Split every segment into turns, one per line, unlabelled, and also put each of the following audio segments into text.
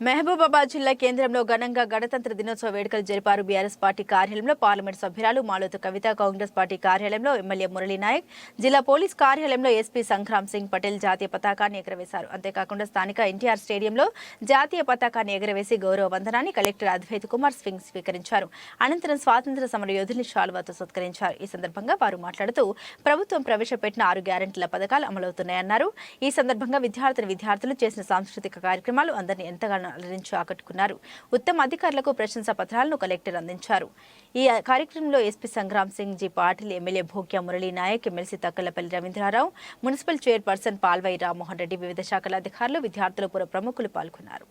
మహబూబాబాద్ జిల్లా కేంద్రంలో ఘనంగా గణతంత్ర దినోత్సవ వేడుకలు జరిపారు బీఆర్ఎస్ పార్టీ కార్యాలయంలో పార్లమెంట్ సభ్యురాలు మాలోతు కవిత కాంగ్రెస్ పార్టీ కార్యాలయంలో ఎమ్మెల్యే మురళీ నాయక్ జిల్లా పోలీస్ కార్యాలయంలో ఎస్పీ సంగ్రామ్ సింగ్ పటేల్ జాతీయ పతాకాన్ని ఎగరవేశారు. అంతేకాకుండా స్థానిక ఎన్టీఆర్ స్టేడియంలో జాతీయ పతాకాన్ని ఎగరవేసి గౌరవ వందనాన్ని కలెక్టర్ అద్వైత్ కుమార్ సింగ్ స్వీకరించారు. అనంతరం స్వాతంత్ర సమర యోధుల్ని శాలువాతో సత్కరించారు. ఈ సందర్భంగా వారు మాట్లాడుతూ ప్రభుత్వం ప్రవేశపెట్టిన ఆరు గ్యారెంటీల పథకాలు అమలవుతున్నాయన్నారు. ఈ సందర్భంగా విద్యార్థిని విద్యార్థులు చేసిన సాంస్కృతిక కార్యక్రమాలు అందరినీ ఎంతగానో అలరించి ఆకట్టుకున్నారు ఉత్తమ అధికారులకు ప్రశంసా పత్రాలను కలెక్టర్ అందించారు. ఈ కార్యక్రమంలో SP Sangram Singh G Patil MLA Bhukya Murali Naik MLC Takkalapalli Ravindra Rao municipal chairperson Palvai Rammohan Reddy వివిధ శాఖల అధికారులు విద్యార్థులు పుర ప్రముఖులు పాల్గొన్నారు.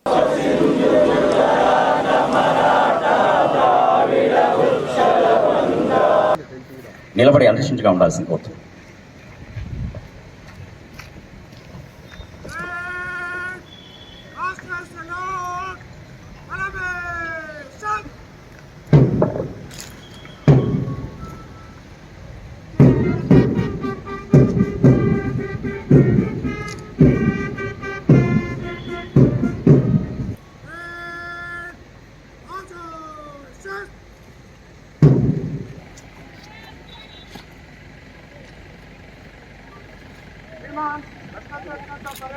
నిలబడి అంతరించుగా ఉండాల్సింది కోరుతుంది
Sure. Come on, let's
go to the top of
the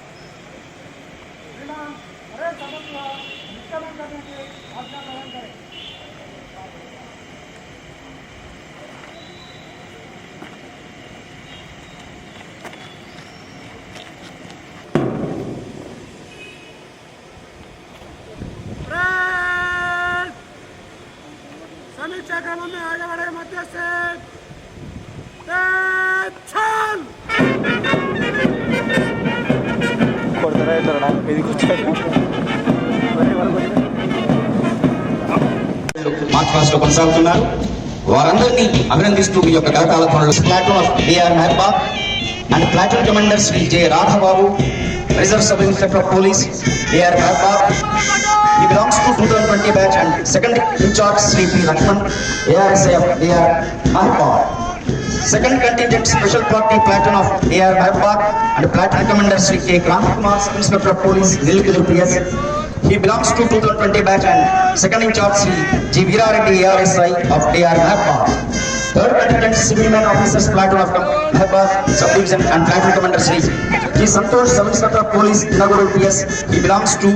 समीक्षा क्रम में आगे बढ़े मध्य से चल
కొడతారా ఇట్లా నాకు ఇది కూర్చోండి
మార్చ్ పాస్ట్ లో కొనసాగుతున్నారు వారందరినీ అభినందిస్తూ ఈ యొక్క కరతాళ పనులు platoon of DR Mehbab and platoon commander Shri J Raghababu reserve sub inspector of police DR Mehbab He belongs to 2020 batch and second in charge Sri P. Lakshman, ARSI of DR Second contingent special party platoon of DR Mahbab and platoon commander Sri K. Kumar, Inspector of Police, Nilgidur PS. He belongs to 2020 batch and second in charge Sri G. Veera Reddy, ARSI of DR Mahbab. Third contingent civilian officers platoon of Mahbab subdivision and platoon commander Sri G. Santosh, Sub Police, Nagaur PS. He belongs to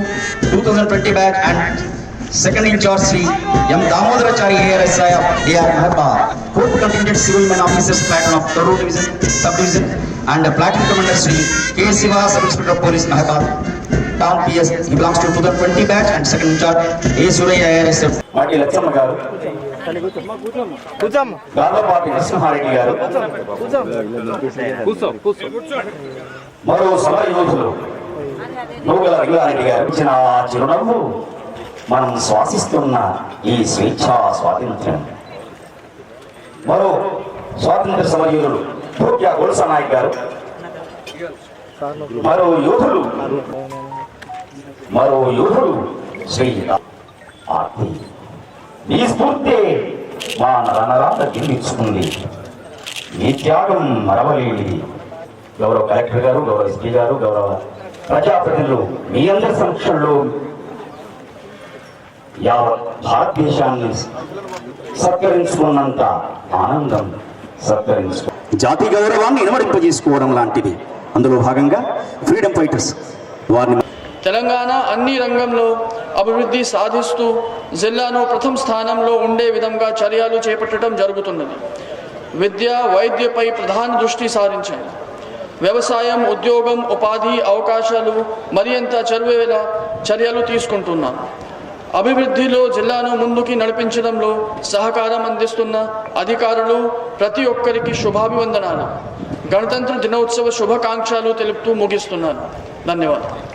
2020 batch and second in charge Sri M. Damodarachari ARSI of DR Mahbab. Fourth contingent civilian officers platoon of Toru division, subdivision and platoon commander Sri K. Siva, Sub Inspector Police Mahbab. Top PS He belongs to 2020 batch and second in charge A. Suraya ARSF.
మాటి లక్ష్మ గారు.
కూర్చోమ్మ
నరసింహారెడ్డి గారు. మరో సభ యోధులు నూగల రంగారెడ్డి గారు ఇచ్చిన చిరునవ్వు. మనం శ్వాసిస్తున్న ఈ స్వేచ్ఛా స్వాతంత్ర్యం. మరో స్వాతంత్ర సమరయోధుడు భోగ్య గొలస నాయక్ గారు. మరో యోధులు మరో యోధుడు శ్రీ ఆర్తి నీ స్ఫూర్తి మా నరనరాత గిల్లించుకుంది. నీ త్యాగం మరవలేనిది. గౌరవ కలెక్టర్ గారు గౌరవ ఎస్పీ గారు గౌరవ ప్రజాప్రతినిధులు మీ అందరి సమక్షంలో యావత్ భారతదేశాన్ని సత్కరించుకున్నంత ఆనందం సత్కరించుకో
జాతి గౌరవాన్ని ఇనమడింపజేసుకోవడం లాంటిది. అందులో భాగంగా ఫ్రీడమ్ ఫైటర్స్ వారిని
తెలంగాణ అన్ని రంగంలో అభివృద్ధి సాధిస్తూ జిల్లాను ప్రథమ స్థానంలో ఉండే విధంగా చర్యలు చేపట్టడం జరుగుతున్నది. విద్య వైద్యపై ప్రధాన దృష్టి సారించింది. వ్యవసాయం ఉద్యోగం ఉపాధి అవకాశాలు మరింత చదివేలా చర్యలు తీసుకుంటున్నాను అభివృద్ధిలో జిల్లాను ముందుకి నడిపించడంలో సహకారం అందిస్తున్న అధికారులు ప్రతి ఒక్కరికి శుభాభివందనాలు. గణతంత్ర దినోత్సవ శుభాకాంక్షలు తెలుపుతూ ముగిస్తున్నాను. ధన్యవాదాలు.